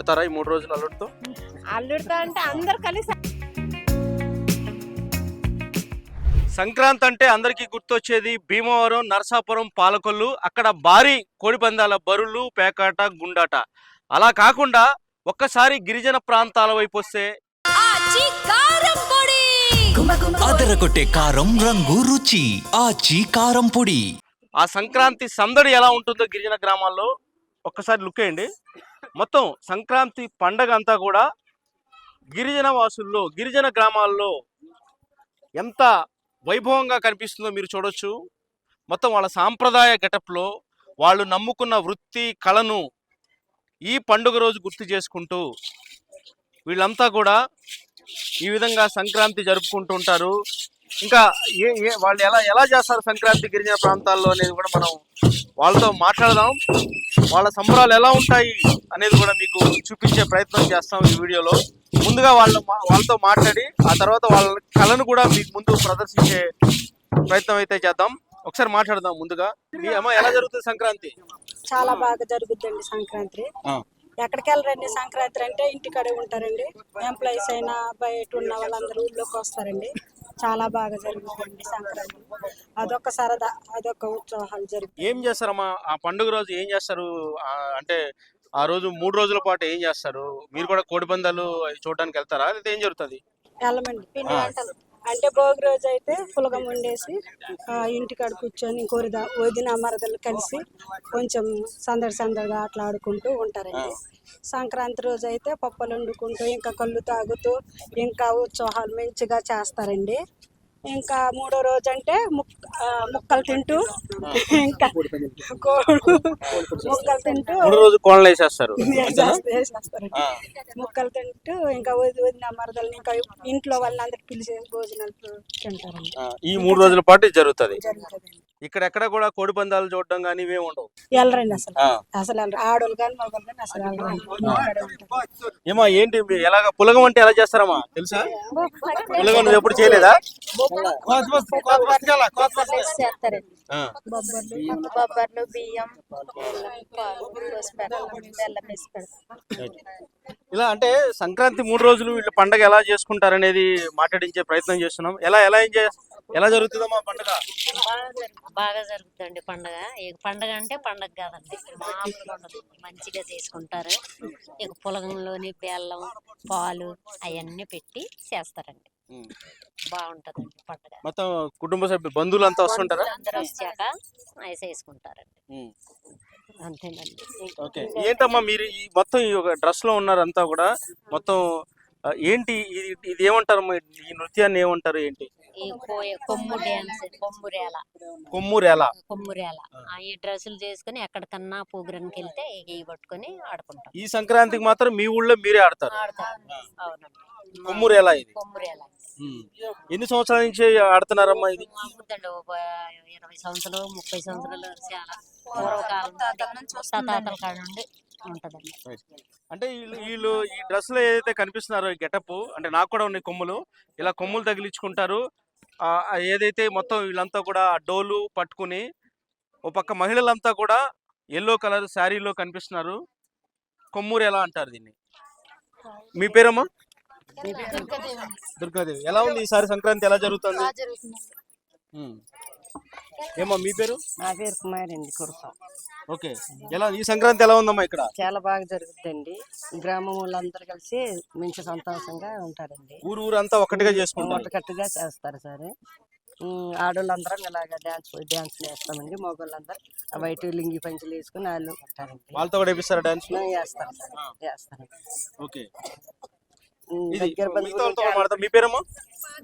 ఆడతారా ఈ మూడు రోజులు అల్లుడితో? అల్లుడితో అంటే అందరు కలిసి సంక్రాంతి అంటే అందరికీ గుర్తొచ్చేది భీమవరం నరసాపురం పాలకొల్లు. అక్కడ భారీ కోడిపందాల బరులు పేకాట గుండాట. అలా కాకుండా ఒక్కసారి గిరిజన ప్రాంతాల వైపు వస్తే అదరగొట్టే కారం రంగు రుచి. ఆచి కారం పొడి. ఆ సంక్రాంతి సందడి ఎలా ఉంటుందో గిరిజన గ్రామాల్లో ఒక్కసారి లుక్ వేయండి. మొత్తం సంక్రాంతి పండగ అంతా కూడా గిరిజన వాసుల్లో గిరిజన గ్రామాల్లో ఎంత వైభవంగా కనిపిస్తుందో మీరు చూడొచ్చు. మొత్తం వాళ్ళ సాంప్రదాయ గెటప్లో వాళ్ళు నమ్ముకున్న వృత్తి కళను ఈ పండుగ రోజు గుర్తు చేసుకుంటూ వీళ్ళంతా కూడా ఈ విధంగా సంక్రాంతి జరుపుకుంటూ ఉంటారు. ఇంకా ఏ ఏ వాళ్ళు ఎలా ఎలా చేస్తారు సంక్రాంతి గిరిజన ప్రాంతాల్లో అనేది కూడా మనం వాళ్ళతో మాట్లాడదాం. వాళ్ళ సంబరాలు ఎలా ఉంటాయి అనేది కూడా మీకు చూపించే ప్రయత్నం చేస్తాం ఈ వీడియోలో. ముందుగా వాళ్ళ వాళ్ళతో మాట్లాడి ఆ తర్వాత వాళ్ళ కళను కూడా మీకు ముందు ప్రదర్శించే ప్రయత్నం అయితే చేద్దాం. ఒకసారి మాట్లాడదాం ముందుగా. మీ అమ్మ ఎలా జరుగుతుంది సంక్రాంతి? చాలా బాగా జరుగుద్దండి సంక్రాంతి. ఎక్కడికి వెళ్ళరండి సంక్రాంతి అంటే? ఇంటికాడే ఉంటారండి. ఎంప్లాయీస్ అయినా బయట ఉన్న వాళ్ళందరూ ఊళ్ళోకి వస్తారండి. చాలా బాగా జరుగుతుందండి సంక్రాంతి. అదొక సరదా అదొక ఉత్సాహాలు జరుగుతాయి ఏం చేస్తారమ్మా? ఆ పండుగ రోజు ఏం చేస్తారు? అంటే ఆ రోజు మూడు రోజుల పాటు ఏం చేస్తారు? మీరు కూడా కోడి పందాలు చూడడానికి వెళ్తారా? లేదా ఏం జరుగుతుంది? వెళ్ళమండి. పిండి వంటలు. అంటే భోగి రోజు అయితే పులగం వండేసి ఇంటికాడ కూర్చొని కోరిద వదిన మరదలు కలిసి కొంచెం సందడి సందడిగా అట్లా ఆడుకుంటూ ఉంటారండి. సంక్రాంతి రోజు అయితే పప్పలు వండుకుంటూ ఇంకా కళ్ళు తాగుతూ ఇంకా ఉత్సవాలు మంచిగా చేస్తారండి. ఇంకా మూడో రోజు అంటే ముక్కలు తింటూ ఇంకా కోడు ముక్కలు తింటూ రోజు కోళ్ళ వేసేస్తారు. ముక్కలు తింటూ ఇంకా వది వదిన మరదల్ని ఇంకా ఇంట్లో వాళ్ళని అందరికి పిలిచి భోజనాలు తింటారండి. ఆ, ఈ మూడు రోజుల పాటు జరుగుతుంది. ఇక్కడ ఎక్కడ కూడా కోడి పందాలు చూడడం కానీ ఇవేం ఉండవు. వెళ్ళరండి అసలు. అసలు ఆడోళ్ళు కానీ మగవాళ్ళు కానీ అసలు. ఏమా ఏంటి ఎలాగ పులగం అంటే ఎలా చేస్తారమ్మా? తెలుసా? పులగం నువ్వు ఎప్పుడు చేయలేదా? బొబ్బర్లు బియ్యం ఇలా అంటే సంక్రాంతి మూడు రోజులు వీళ్ళు పండగ ఎలా చేసుకుంటారనేది మాట్లాడించే ప్రయత్నం చేస్తున్నాం. ఎలా ఎలా ఎంజాయ్ ఎలా జరుగుతుందమ్మా పండగ? బాగా జరుగుతుందండి పండగ. ఇక పండగ అంటే పండగ కాదండి. మామూలుగా ఉండదు మంచిగా చేసుకుంటారు. ఇక పొలంలోని బెల్లం పాలు అవన్నీ పెట్టి చేస్తారండి. బాగుంటదండి పండగ. మొత్తం కుటుంబ సభ్యులు బంధువులు అంతా వస్తుంటారా అందరూ వచ్చాక అవి చేసుకుంటారండి. ఉమ్. అంతేనండి. ఓకే. ఏంటమ్మా మీరు ఈ మొత్తం ఈ ఒక డ్రెస్లో ఉన్నారు అంతా కూడా మొత్తం ఆ, ఏంటి ఇది ఇది ఏమంటారు ఈ నృత్యాన్ని ఏమంటారు ఏంటి? ఈ కోయ కొమ్ము డ్యాన్స్ కొమ్మురేల కొమ్మురేలా కొమ్మురేల ఆ ఈ డ్రెస్సులు చేసుకుని ఎక్కడికన్నా ప్రోగ్రామ్కి వెళ్తే ఇవి పట్టుకొని ఆడుకుంటాం. ఈ సంక్రాంతికి మాత్రం మీ ఊళ్ళో మీరే ఆడతారు. అవునండి. కొమ్మురేలా ఇది. కొమ్మురేల ఉమ్. ఎన్ని సంవత్సరాల నుంచి ఆడుతున్నారమ్మా ఇది? ఒక ఇరవై సంవత్సరాలు ముప్పై సంవత్సరాలు చాలా పూర్వకాలం తాతల కాడ నుండి ఉంటదండి. అంటే వీళ్ళు వీళ్ళు ఈ డ్రెస్లో ఏదైతే కనిపిస్తున్నారో ఈ గెటప్ అంటే నాకు కూడా ఉన్నాయి కొమ్ములు. ఇలా కొమ్ములు తగిలించుకుంటారు. ఏదైతే మొత్తం వీళ్ళంతా కూడా డోలు పట్టుకుని ఓ పక్క మహిళలంతా కూడా ఎల్లో కలర్ శారీలో కనిపిస్తున్నారు. కొమ్మూరు ఎలా అంటారు దీన్ని? మీ పేరమ్మా? దుర్గాదేవి. ఎలా ఉంది ఈసారి సంక్రాంతి? ఎలా జరుగుతుంది? ఏమ్మా మీ పేరు? నా పేరు కుమారి అండి కురస ఓకే. ఎలా ఈ సంక్రాంతి ఎలా ఉందమ్మా ఇక్కడ? చాలా బాగా జరుగుతుందండి గ్రామం వాళ్ళందరూ కలిసి మంచి సంతోషంగా ఉంటారండి. ఊరు ఊరంతా ఒక్కటిగా చేసుకుంటారు. మొట్టకట్టుగా చేస్తారు సార్. ఉమ్, ఆడోళ్ళందరం ఇలాగ డ్యాన్స్ డ్యాన్స్ వేస్తామండి మగవాళ్ళందరూ వైట్ లింగి పంచులు వేసుకుని వాళ్ళు ఉంటారండి. వాళ్ళతో కూడా వేపిస్తారా డాన్స్ మేము వేస్తాం సార్. వేస్తాం ఓకే. ఇది దగ్గర మిగతా వాళ్ళతో కూడా బంధువులు మాట్లాడదాం. మీ పేరమ్మా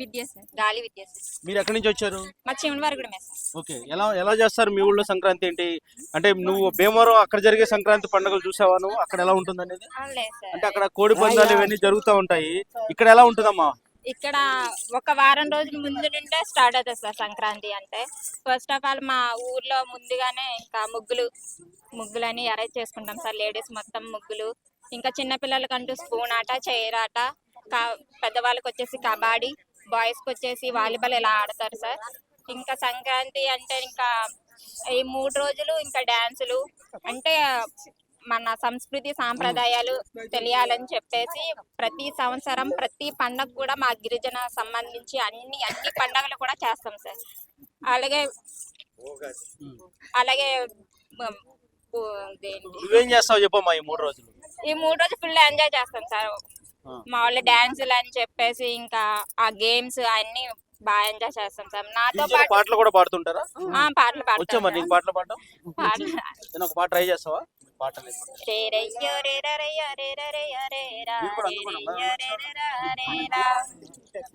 విద్య సార్ గాలి విద్య సార్ మీరు ఎక్కడి నుంచి వచ్చారు? మా కూడా ఓకే. ఎలా ఎలా చేస్తారు మీ ఊళ్ళో సంక్రాంతి ఏంటి? అంటే నువ్వు భీమవరం అక్కడ జరిగే సంక్రాంతి పండుగలు చూసావా నువ్వు? అక్కడ ఎలా ఉంటుంది అనేది? లేదు సార్. అంటే అక్కడ కోడి పందాలు ఇవన్నీ జరుగుతూ ఉంటాయి. ఇక్కడ ఎలా ఉంటుందమ్మా? ఇక్కడ ఒక వారం రోజుల ముందు నుండే స్టార్ట్ అవుతుంది సార్ సంక్రాంతి అంటే. ఫస్ట్ ఆఫ్ ఆల్ మా ఊర్లో ముందుగానే ఇంకా ముగ్గులు ముగ్గులని అరేంజ్ చేసుకుంటాం సార్. లేడీస్ మొత్తం ముగ్గులు ఇంకా చిన్నపిల్లలకంటూ స్పూన్ ఆట చైర్ ఆట కా పెద్దవాళ్ళకి వచ్చేసి కబాడీ బాయ్స్కి వచ్చేసి వాలీబాల్ ఇలా ఆడతారు సార్. ఇంకా సంక్రాంతి అంటే ఇంకా ఈ మూడు రోజులు ఇంకా డ్యాన్సులు అంటే మన సంస్కృతి సాంప్రదాయాలు తెలియాలని చెప్పేసి ప్రతి సంవత్సరం ప్రతి పండగ కూడా మా గిరిజన సంబంధించి అన్ని అన్ని పండగలు కూడా చేస్తాం సార్. అలాగే అలాగే నువ్వేం చేస్తావు చెప్పమ్మా ఈ మూడు రోజులు? ఈ మూడు రోజులు ఫుల్ ఎంజాయ్ చేస్తాం సార్. మా వాళ్ళు డాన్సులు అని చెప్పేసి ఇంకా ఆ గేమ్స్ అన్ని బాగా ఎంజాయ్ చేస్తాం సార్ నాతో పాటు పాటలు కూడా పాడుతుంటారా ఆ, పాటలు వచ్చా మరి నీకు పాడతాం పాటలు పాడటం పాటలు నేను ఒక పాట ట్రై చేస్తావా పాట లేదు. రేరయ్యో రేరయ్యో రేరయ్యో రేరా, మీరు కూడా అందుకోండి, రేరయ్యో రేరరా రేరా.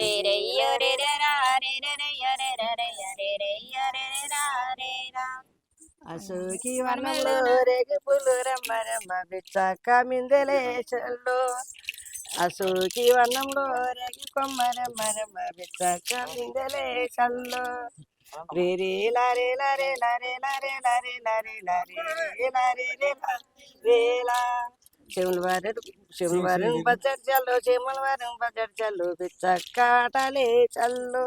రేరయ్యో రేరరా రేరయ్యో రేరయ్యో రేరయ్యో రేరరా రేరా. అసోకి వనంలో రేగి పులు రమ్మ రమ్మ బిచ్చాక మిందెలే చెల్లు. అసోకి వనంలో రేగి కొమ్మ రమ్మ రమ్మ బిచ్చాక మిందెలే చల్లు రే రే లారే లారే లారే లారే లారే లారే లారే రే లారే రే లా రే లా చెవుల వారు చెవుల వారు బజర్ చల్లు చెముల వారు బజర్ చల్లు బిచ్చక్క ఆటలే చల్లు.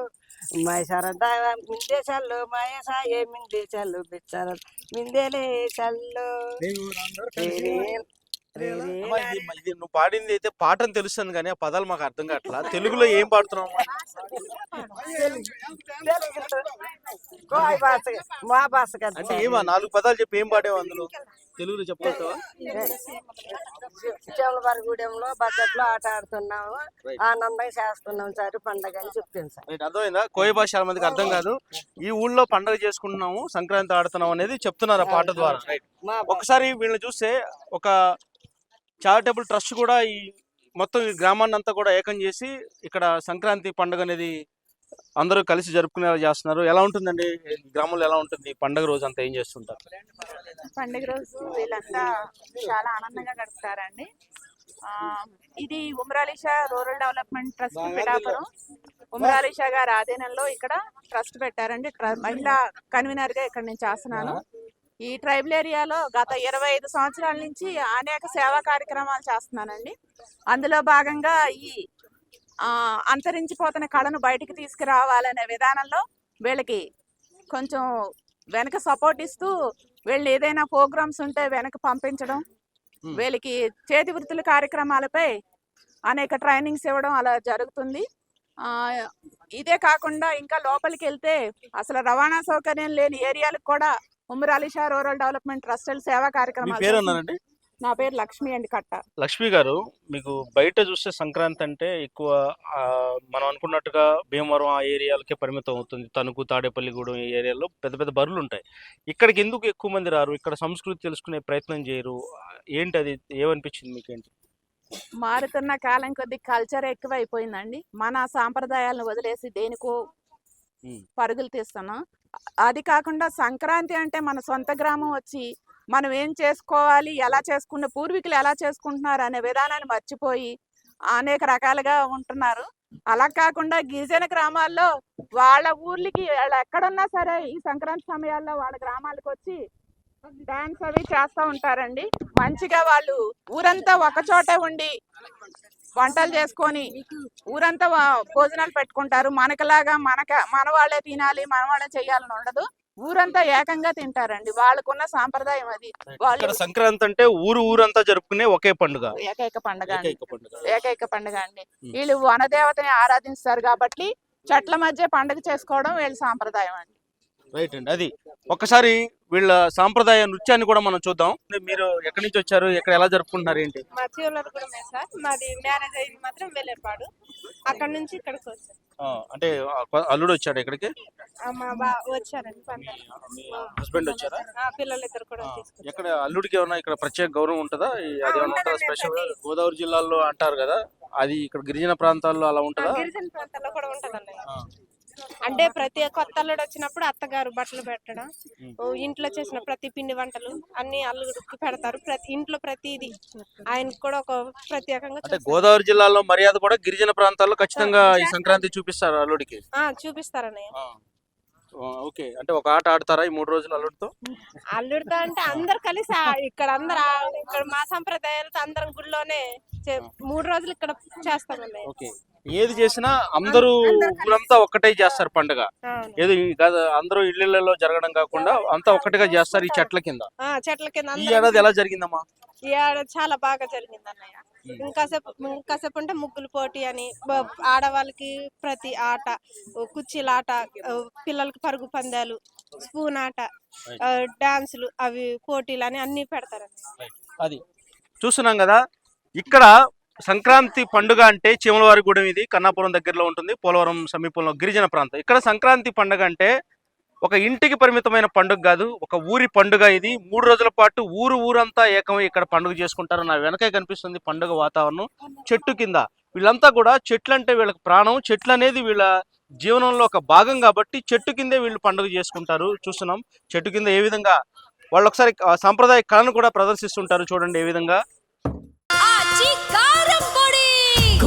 సరదా మిందే చల్లు మాయ సాయే మిందే చల్లు బిచ్చర. మిందేలే చల్లు. నువ్వు పాడింది అయితే పాట అని తెలుస్తుంది కానీ ఆ పదాలు మాకు అర్థం కావట్లా. తెలుగులో ఏం పాడుతున్నావు మా అంటే ఏమా నాలుగు పదాలు చెప్పి ఏం పాడేవా అందులో? తెలుగులో చెప్పగలుగుతావా? చెమలబరగూడెంలో బడ్జెట్లో ఆట ఆడుతున్నాము. ఆనందంగా చేస్తున్నాం సార్ పండగ అని చెప్తాను సార్. రైట్ అర్థమైందా? కోయ భాష చాలా మందికి అర్థం కాదు. ఈ ఊళ్ళో పండగ చేసుకుంటున్నాము సంక్రాంతి ఆడుతున్నాం అనేది చెప్తున్నారు ఆ పాట ద్వారా. రైట్ ఒకసారి వీళ్ళని చూస్తే ఒక చారిటబుల్ ట్రస్ట్ కూడా ఈ మొత్తం ఈ గ్రామాన్ని అంతా కూడా ఏకం చేసి ఇక్కడ సంక్రాంతి పండుగ అనేది అందరూ కలిసి జరుపుకునేలా చేస్తున్నారు. ఎలా ఉంటుందండి? గ్రామంలో ఎలా ఉంటుంది? పండగ పండుగ రోజు అంతా ఏం చేస్తుంటారు? పండుగ రోజు వీళ్ళంతా చాలా ఆనందంగా గడుపుతారండి. ఆ, ఇది Umar Alisha rural development trust Pithapuram. Umar Alisha గారి ఆధీనంలో ఇక్కడ ట్రస్ట్ పెట్టారండి. మహిళా కన్వీనర్గా ఇక్కడ నేను చేస్తున్నాను. ఈ ట్రైబల్ ఏరియాలో గత ఇరవై ఐదు సంవత్సరాల నుంచి అనేక సేవా కార్యక్రమాలు చేస్తున్నానండి. అందులో భాగంగా ఈ అంతరించిపోతున్న కళను బయటికి తీసుకురావాలనే విధానంలో వీళ్ళకి కొంచెం వెనక సపోర్ట్ ఇస్తూ వీళ్ళు ఏదైనా ప్రోగ్రామ్స్ ఉంటే వెనక పంపించడం. వీళ్ళకి చేతి వృత్తుల కార్యక్రమాలపై అనేక ట్రైనింగ్స్ ఇవ్వడం అలా జరుగుతుంది ఆ, ఇదే కాకుండా ఇంకా లోపలికి వెళ్తే అసలు రవాణా సౌకర్యం లేని ఏరియాలకు కూడా ఉమ్మరాలిషా రూరల్ డెవలప్మెంట్ ట్రస్ట్ సేవా కార్యక్రమాలు నా పేరు లక్ష్మి అండి కట్ట. లక్ష్మి గారు మీకు బయట చూస్తే సంక్రాంతి అంటే ఎక్కువ మనం అనుకున్నట్టుగా భీమవరం ఆ ఏరియాలకే పరిమితం అవుతుంది. తణుకు తాడేపల్లిగూడెం ఈ ఏరియాలో పెద్ద పెద్ద బరులు ఉంటాయి. ఇక్కడికి ఎందుకు ఎక్కువ మంది రారు? ఇక్కడ సంస్కృతి తెలుసుకునే ప్రయత్నం చేయరు. ఏంటి అది ఏమనిపించింది మీకేంటి? మారుతున్న కాలం కొద్ది కల్చర్ ఎక్కువ అయిపోయిందండి మన సాంప్రదాయాలను వదిలేసి దేనికో. పరుగులు తీస్తున్నాం. అది కాకుండా సంక్రాంతి అంటే మన సొంత గ్రామం వచ్చి మనం ఏం చేసుకోవాలి? ఎలా చేసుకున్న పూర్వీకులు ఎలా చేసుకుంటున్నారు అనే విధానాన్ని మర్చిపోయి అనేక రకాలుగా ఉంటున్నారు. అలా కాకుండా గిరిజన గ్రామాల్లో వాళ్ళ ఊర్లకి వాళ్ళు ఎక్కడున్నా సరే ఈ సంక్రాంతి సమయాల్లో వాళ్ళ గ్రామాలకు వచ్చి డాన్స్ అవి చేస్తూ ఉంటారండి. మంచిగా వాళ్ళు ఊరంతా ఒకచోటే ఉండి వంటలు చేసుకొని ఊరంతా భోజనాలు పెట్టుకుంటారు. మనకలాగా మనక మన వాళ్ళే తినాలి మన వాళ్ళే చేయాలని ఉండదు. ఊరంతా ఏకంగా తింటారండి. వాళ్ళకున్న సాంప్రదాయం అది. వాళ్ళు ఇక్కడ సంక్రాంతి అంటే ఊరు ఊరంతా జరుపుకునే ఒకే పండుగ. ఏకైక పండుగ ఏకైక పండుగ. ఏకైక పండుగ అండి. వీళ్ళు వనదేవతని ఆరాధిస్తారు కాబట్టి చెట్ల మధ్య పండుగ చేసుకోవడం వీళ్ళ సాంప్రదాయం అండి. రైట్ అండి. అది ఒక్కసారి వీళ్ళ సాంప్రదాయ నృత్యాన్ని కూడా మనం చూద్దాం. మీరు ఎక్కడి నుంచి వచ్చారు? ఎక్కడ ఎలా జరుపుకుంటున్నారు? ఏంటి? మా సార్. మాది మ్యారేజ్ అయింది మాత్రం వెళ్ళేపాడు అక్కడ నుంచి ఇక్కడికి వచ్చారు అంటే అల్లుడు వచ్చాడు ఇక్కడికి? హస్బెండ్ వచ్చారా? పిల్లలు ఇద్దరు కూడా ఆ, తీసుకొచ్చారు. ఎక్కడ అల్లుడికి ఏమైనా ఇక్కడ ప్రత్యేక గౌరవం ఉంటుందా? అది ఏమైనా ఉంటుందా ఉంటుందండి, స్పెషల్? గోదావరి జిల్లాలో అంటారు కదా అది ఇక్కడ గిరిజన ప్రాంతాల్లో అలా ఉంటుందా? గిరిజన ప్రాంతాల్లో కూడా ఉంటదండి. అంటే ప్రతి కొత్త అల్లుడు వచ్చినప్పుడు అత్తగారు బట్టలు పెట్టడం ఇంట్లో చేసిన ప్రతి పిండి వంటలు అన్ని అల్లుడికి పెడతారు. ప్రతి ఇంట్లో ప్రతిది ఆయనకు కూడా ఒక ప్రత్యేకంగా అంటే. గోదావరి జిల్లాలో మర్యాద కూడా గిరిజన ప్రాంతాల్లో ఖచ్చితంగా ఈ సంక్రాంతి చూపిస్తారు అల్లుడికి. చూపిస్తారన్నయ్య. ఆ, ఓకే. అంటే ఒక ఆట ఆడతారా ఈ మూడు రోజులు అల్లుడితో? అల్లుడితో అంటే అందరు కలిసి ఇక్కడ అందరు ఇక్కడ మా సంప్రదాయాలతో అందరం గుడిలోనే మూడు రోజులు ఇక్కడ చేస్తామన్నయ్య. ఓకే. ఏది చేసినా అందరూ ఊరంతా ఒక్కటే చేస్తారు పండుగ. ఏది కాదు అందరూ ఇళ్ళలో జరగడం కాకుండా అంతా ఒక్కటిగా చేస్తారు ఈ చెట్ల కింద. ఆ, చెట్ల కింద ఈ అందరం ఏడాది ఎలా జరిగిందమ్మా? ఈ ఏడాది చాలా బాగా జరిగింది అన్నయ్య ఇంకాసేపు ఇంకాసేపు అంటే ముగ్గులు పోటీ అని ఆడవాళ్ళకి ప్రతి ఆట ఓ కుర్చీల ఆట ఓ పిల్లలకి పరుగు పందాలు స్పూన్ ఆట డాన్సులు అవి పోటీలు అని అన్ని పెడతారు అది చూస్తున్నాం కదా ఇక్కడ సంక్రాంతి పండుగ అంటే చీమలవారిగూడెం ఇది కన్నాపురం దగ్గరలో ఉంటుంది పోలవరం సమీపంలో గిరిజన ప్రాంతం. ఇక్కడ సంక్రాంతి పండుగ అంటే ఒక ఇంటికి పరిమితమైన పండుగ కాదు ఒక ఊరి పండుగ ఇది. మూడు రోజుల పాటు ఊరు ఊరంతా ఏకమై ఇక్కడ పండుగ చేసుకుంటారు. నా వెనకే కనిపిస్తుంది పండుగ వాతావరణం. చెట్టు కింద వీళ్ళంతా కూడా చెట్లు అంటే వీళ్ళకి ప్రాణం. చెట్లు అనేది వీళ్ళ జీవనంలో ఒక భాగం కాబట్టి చెట్టు కిందే వీళ్ళు పండుగ చేసుకుంటారు. చూస్తున్నాం. చెట్టు కింద ఏ విధంగా వాళ్ళు ఒకసారి సాంప్రదాయ కళను కూడా ప్రదర్శిస్తుంటారు చూడండి ఏ విధంగా.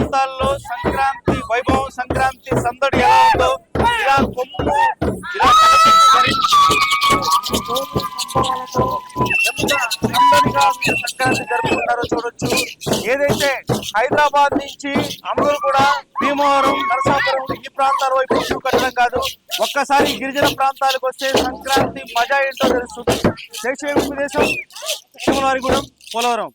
ప్రాంతాల్లో సంక్రాంతి వైభవం సంక్రాంతి సందడి ఎలా ఉందో ఇలా కొమ్ము ఇలా సందడిగా సంక్రాంతి జరుపుకుంటారో చూడొచ్చు ఏదైతే హైదరాబాద్ నుంచి అమరులు కూడా భీమవరం నరసాపురం ఈ ప్రాంతాల వైపు ఇల్లు కట్టడం కాదు ఒక్కసారి గిరిజన ప్రాంతాలకు వస్తే సంక్రాంతి మజా ఏంటో తెలుస్తుంది. దేశం శివనారిగూడెం పోలవరం.